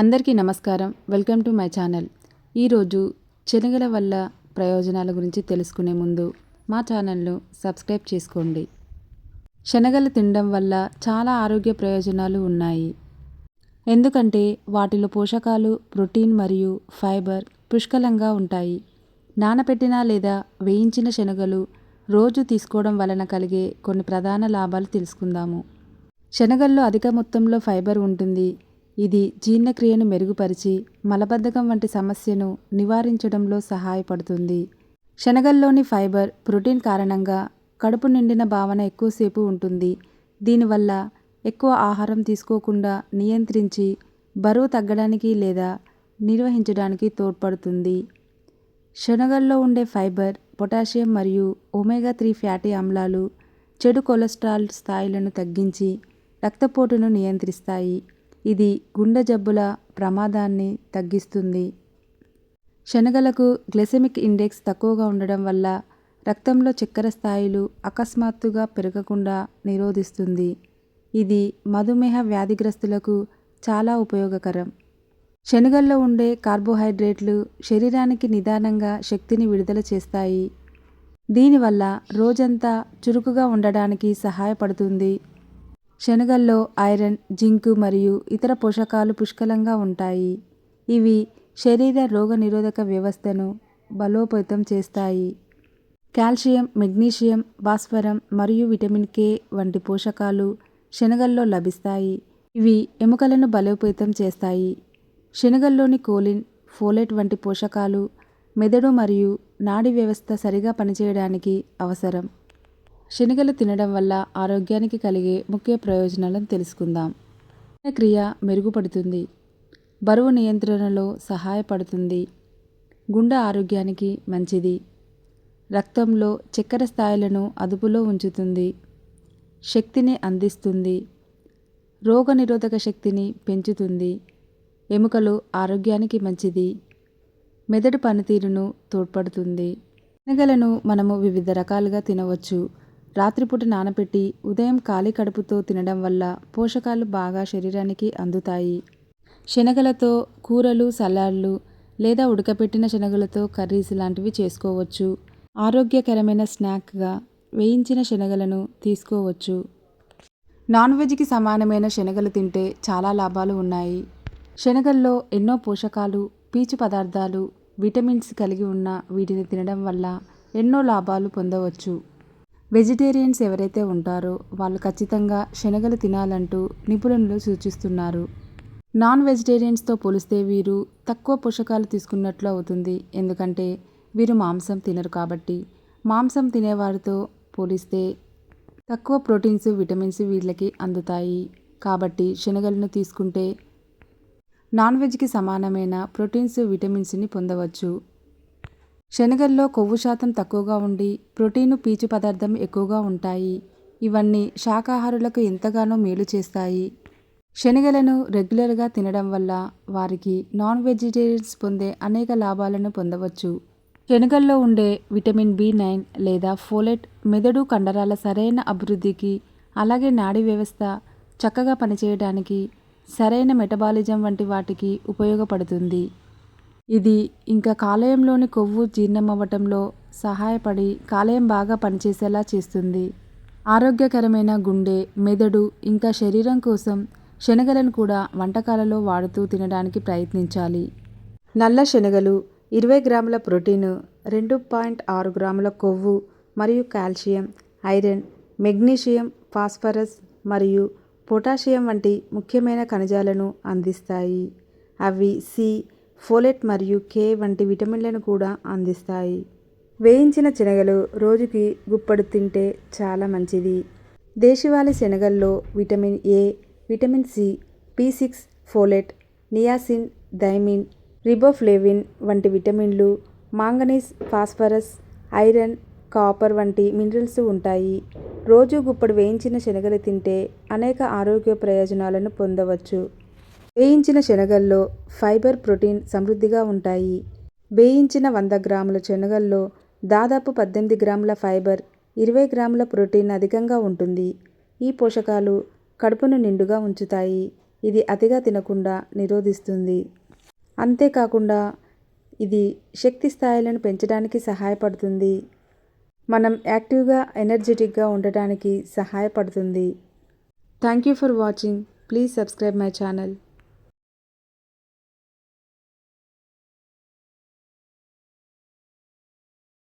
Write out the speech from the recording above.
అందరికీ నమస్కారం. Welcome to my channel. ఈరోజు శనగల వల్ల ప్రయోజనాల గురించి తెలుసుకునే ముందు మా ఛానల్ను సబ్స్క్రైబ్ చేసుకోండి. శనగలు తినడం వల్ల చాలా ఆరోగ్య ప్రయోజనాలు ఉన్నాయి. ఎందుకంటే వాటిలో పోషకాలు ప్రోటీన్ మరియు ఫైబర్ పుష్కలంగా ఉంటాయి. నానబెట్టిన లేదా వేయించిన శనగలు రోజు తీసుకోవడం వలన కలిగే కొన్ని ప్రధాన లాభాలు తెలుసుకుందాము. శనగల్లో అధిక మొత్తంలో ఫైబర్ ఉంటుంది. ఇది జీర్ణక్రియను మెరుగుపరిచి మలబద్ధకం వంటి సమస్యను నివారించడంలో సహాయపడుతుంది. శనగల్లోని ఫైబర్ ప్రోటీన్ కారణంగా కడుపు నిండిన భావన ఎక్కువసేపు ఉంటుంది. దీనివల్ల ఎక్కువ ఆహారం తీసుకోకుండా నియంత్రించి బరువు తగ్గడానికి లేదా నిర్వహించడానికి తోడ్పడుతుంది. శనగల్లో ఉండే ఫైబర్ పొటాషియం మరియు ఒమేగా త్రీ ఫ్యాటీ అమ్లాలు చెడు కొలెస్ట్రాల్ స్థాయిలను తగ్గించి రక్తపోటును నియంత్రిస్తాయి. ఇది గుండె జబ్బుల ప్రమాదాన్ని తగ్గిస్తుంది. శనగలకు గ్లెసెమిక్ ఇండెక్స్ తక్కువగా ఉండడం వల్ల రక్తంలో చక్కెర స్థాయిలు అకస్మాత్తుగా పెరగకుండా నిరోధిస్తుంది. ఇది మధుమేహ వ్యాధిగ్రస్తులకు చాలా ఉపయోగకరం. శనగల్లో ఉండే కార్బోహైడ్రేట్లు శరీరానికి నిదానంగా శక్తిని విడుదల చేస్తాయి. దీనివల్ల రోజంతా చురుకుగా ఉండడానికి సహాయపడుతుంది. శనగల్లో ఐరన్ జింక్ మరియు ఇతర పోషకాలు పుష్కలంగా ఉంటాయి. ఇవి శరీర రోగనిరోధక వ్యవస్థను బలోపేతం చేస్తాయి. కాల్షియం మెగ్నీషియం భాస్వరం మరియు విటమిన్ కే వంటి పోషకాలు శనగల్లో లభిస్తాయి. ఇవి ఎముకలను బలోపేతం చేస్తాయి. శనగల్లోని కోలిన్ ఫోలేట్ వంటి పోషకాలు మెదడు మరియు నాడీ వ్యవస్థ సరిగా పనిచేయడానికి అవసరం. శనగలు తినడం వల్ల ఆరోగ్యానికి కలిగే ముఖ్య ప్రయోజనాలను తెలుసుకుందాం. క్రియ మెరుగుపడుతుంది. బరువు నియంత్రణలో సహాయపడుతుంది. గుండె ఆరోగ్యానికి మంచిది. రక్తంలో చక్కెర స్థాయిలను అదుపులో ఉంచుతుంది. శక్తిని అందిస్తుంది. రోగనిరోధక శక్తిని పెంచుతుంది. ఎముకలు ఆరోగ్యానికి మంచిది. మెదడు పనితీరును తోడ్పడుతుంది. శనగలను మనము వివిధ రకాలుగా తినవచ్చు. రాత్రిపూట నానబెట్టి ఉదయం ఖాళీ కడుపుతో తినడం వల్ల పోషకాలు బాగా శరీరానికి అందుతాయి. శనగలతో కూరలు సలాడ్లు లేదా ఉడకపెట్టిన శనగలతో కర్రీస్ లాంటివి చేసుకోవచ్చు. ఆరోగ్యకరమైన స్నాక్గా వేయించిన శనగలను తీసుకోవచ్చు. నాన్ వెజ్కి సమానమైన శనగలు తింటే చాలా లాభాలు ఉన్నాయి. శనగల్లో ఎన్నో పోషకాలు పీచు పదార్థాలు విటమిన్స్ కలిగి ఉన్న వీటిని తినడం వల్ల ఎన్నో లాభాలు పొందవచ్చు. వెజిటేరియన్స్ ఎవరైతే ఉంటారో వాళ్ళు ఖచ్చితంగా శనగలు తినాలంటూ నిపుణులు సూచిస్తున్నారు. నాన్ వెజిటేరియన్స్తో పోలిస్తే వీరు తక్కువ పోషకాలు తీసుకున్నట్లు అవుతుంది. ఎందుకంటే వీరు మాంసం తినరు కాబట్టి మాంసం తినేవారితో పోలిస్తే తక్కువ ప్రోటీన్స్ విటమిన్స్ వీళ్ళకి అందుతాయి. కాబట్టి శనగలను తీసుకుంటే నాన్ వెజ్కి సమానమైన ప్రోటీన్స్ విటమిన్స్ని పొందవచ్చు. శనగల్లో కొవ్వు శాతం తక్కువగా ఉండి ప్రోటీను పీచు పదార్థం ఎక్కువగా ఉంటాయి. ఇవన్నీ శాకాహారులకు ఎంతగానో మేలు చేస్తాయి. శనగలను రెగ్యులర్గా తినడం వల్ల వారికి నాన్ వెజిటేరియన్స్ పొందే అనేక లాభాలను పొందవచ్చు. శనగల్లో ఉండే విటమిన్ బి నైన్ లేదా ఫోలెట్ మెదడు కండరాల సరైన అభివృద్ధికి అలాగే నాడీ వ్యవస్థ చక్కగా పనిచేయడానికి సరైన మెటబాలిజం వంటి వాటికి ఉపయోగపడుతుంది. ఇది ఇంకా కాలేయంలోని కొవ్వు జీర్ణమవ్వటంలో సహాయపడి కాలేయం బాగా పనిచేసేలా చేస్తుంది. ఆరోగ్యకరమైన గుండె మెదడు ఇంకా శరీరం కోసం శనగలను కూడా వంటకాలలో వాడుతూ తినడానికి ప్రయత్నించాలి. నల్ల శనగలు ఇరవై గ్రాముల ప్రోటీన్ రెండు పాయింట్ ఆరు గ్రాముల కొవ్వు మరియు కాల్షియం ఐరన్ మెగ్నీషియం ఫాస్ఫరస్ మరియు పొటాషియం వంటి ముఖ్యమైన ఖనిజాలను అందిస్తాయి. అవి సి ఫోలెట్ మరియు కే వంటి విటమిన్లను కూడా అందిస్తాయి. వేయించిన శనగలు రోజుకి గుప్పడు తింటే చాలా మంచిది. దేశవాళీ శనగల్లో vitamin A vitamin C B six folate niacin thiamine riboflavin వంటి విటమిన్లు మాంగనీస్ ఫాస్ఫరస్ ఐరన్ కాపర్ వంటి మినరల్స్ ఉంటాయి. రోజు గుప్పడు వేయించిన శనగలు తింటే అనేక ఆరోగ్య ప్రయోజనాలను పొందవచ్చు. వేయించిన శనగల్లో ఫైబర్ ప్రోటీన్ సమృద్ధిగా ఉంటాయి. వేయించిన వంద గ్రాముల శనగల్లో దాదాపు పద్దెనిమిది గ్రాముల ఫైబర్ ఇరవై గ్రాముల ప్రోటీన్ అధికంగా ఉంటుంది. ఈ పోషకాలు కడుపును నిండుగా ఉంచుతాయి. ఇది అతిగా తినకుండా నిరోధిస్తుంది. అంతేకాకుండా ఇది శక్తి స్థాయిలను పెంచడానికి సహాయపడుతుంది. మనం యాక్టివ్గా ఎనర్జెటిక్గా ఉండటానికి సహాయపడుతుంది. Thank you for watching. Please subscribe my channel.